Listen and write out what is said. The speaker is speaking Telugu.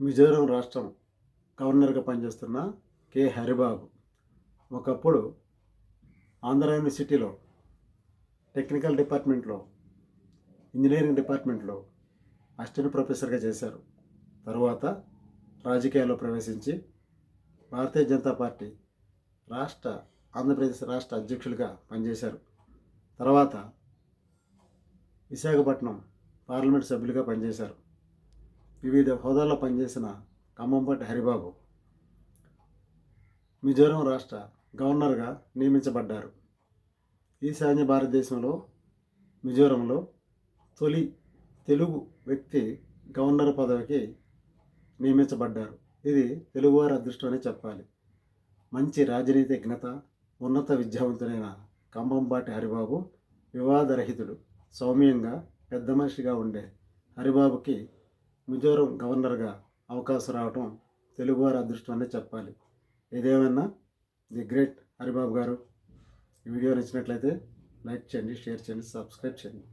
మిజోరం రాష్ట్రం గవర్నర్గా పనిచేస్తున్న కె. హరిబాబు. ఒకప్పుడు ఆంధ్ర యూనివర్సిటీలో టెక్నికల్ డిపార్ట్మెంట్లో ఇంజనీరింగ్ డిపార్ట్మెంట్లో అసిస్టెంట్ ప్రొఫెసర్గా చేశారు. తరువాత రాజకీయాల్లో ప్రవేశించి భారతీయ జనతా పార్టీ రాష్ట్ర ఆంధ్రప్రదేశ్ రాష్ట్ర అధ్యక్షులుగా పనిచేశారు. తర్వాత విశాఖపట్నం పార్లమెంట్ సభ్యులుగా పనిచేశారు. వివిధ హోదాల్లో పనిచేసిన ఖమ్మంపాటి హరిబాబు మిజోరం రాష్ట్ర గవర్నర్గా నియమించబడ్డారు. ఈశాన్య భారతదేశంలో మిజోరంలో తొలి తెలుగు వ్యక్తి గవర్నర్ పదవికి నియమించబడ్డారు. ఇది తెలుగువారి అదృష్టం అని చెప్పాలి. మంచి రాజనీతిజ్ఞత ఉన్నత విద్యావంతులైన కంబంపాటి హరిబాబు వివాదరహితుడు సౌమ్యంగా పెద్ద మనిషిగా ఉండే హరిబాబుకి మిజోరం గవర్నర్గా అవకాశం రావటం తెలుగువారి అదృష్టం అనే చెప్పాలి. ఏదేమైనా ది గ్రేట్ హరిబాబు గారు ఈ వీడియో నచ్చినట్లయితే లైక్ చేయండి షేర్ చేయండి సబ్స్క్రైబ్ చేయండి.